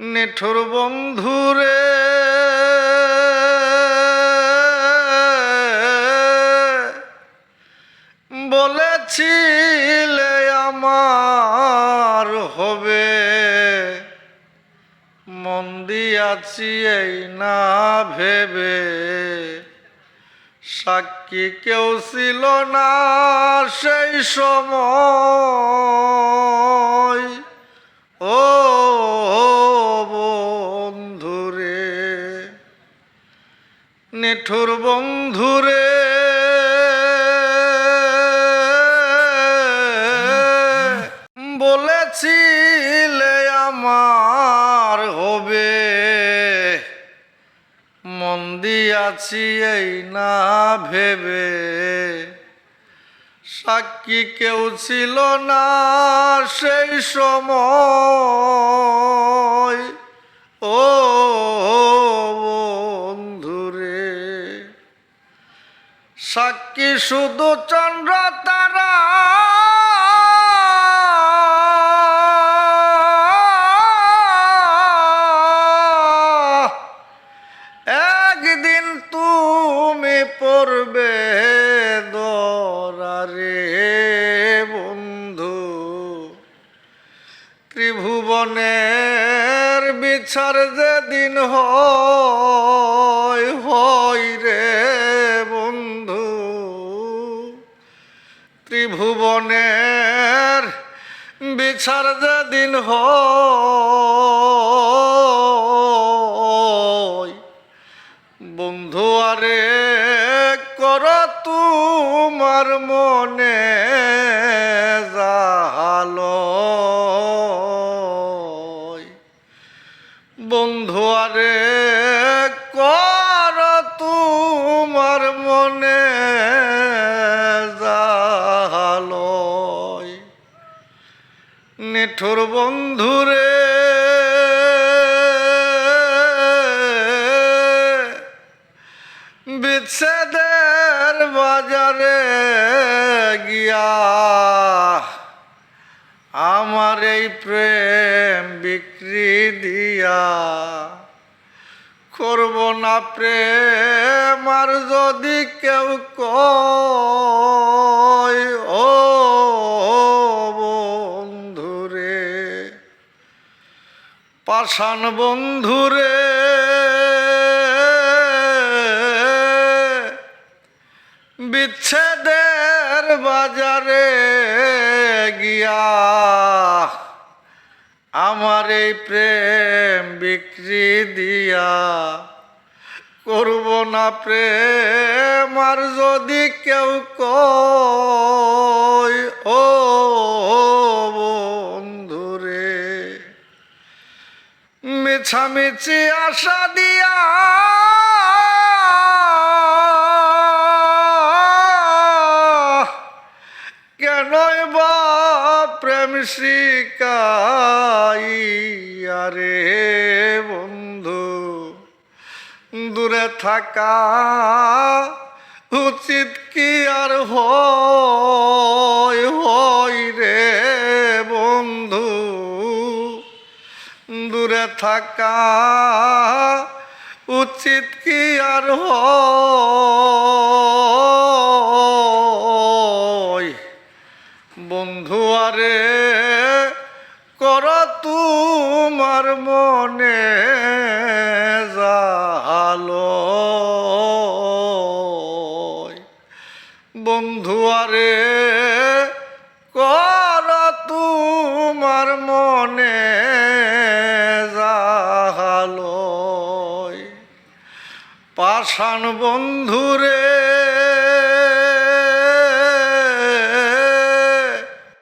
নিঠুর বন্ধুরে বলেছিলে আমার হবে। মন দিয়াছি এই না ভেবে। সাক্ষী কেউ ছিল না সেই সময়। নিঠুর বন্ধুরে। বলেছিলে আমার হবে। মন দিয়াছি এই না ভেবে। সাক্ষী কেউ ছিল না সেই সময়। সাক্ষী শুধু চন্দ্র তারা। একদিন তুমি পড়বে দরারে বন্ধু। ত্রিভুবনের বিচার যেদিন হয় বিচার দিন বন্ধু আরে কর তোমার মনে জাহালয় বন্ধু আরে কর তোমার মনে নিঠুর বন্ধুরে বিচ্ছেদের বাজারে গিয়া আমার এই প্রেম বিক্রি দিয়া করব না প্রেম, আর যদি কেউ কয়, ও পাষাণ বন্ধুরে বিচ্ছেদের বাজারে গিয়া আমার এই প্রেম বিক্রি দিয়া করব না প্রেম, আর যদি কেউ কয়, ও মিছামিছি আশা দিয়া। কেনই বা প্রেম শিকাইয়া রে বন্ধু? দূরে থাকা উচিত কি আর হয়? থাকা উচিত কি আর বন্ধু আরে কর তোমার মনে জাহালয় বন্ধু আরে পাষাণ বন্ধুরে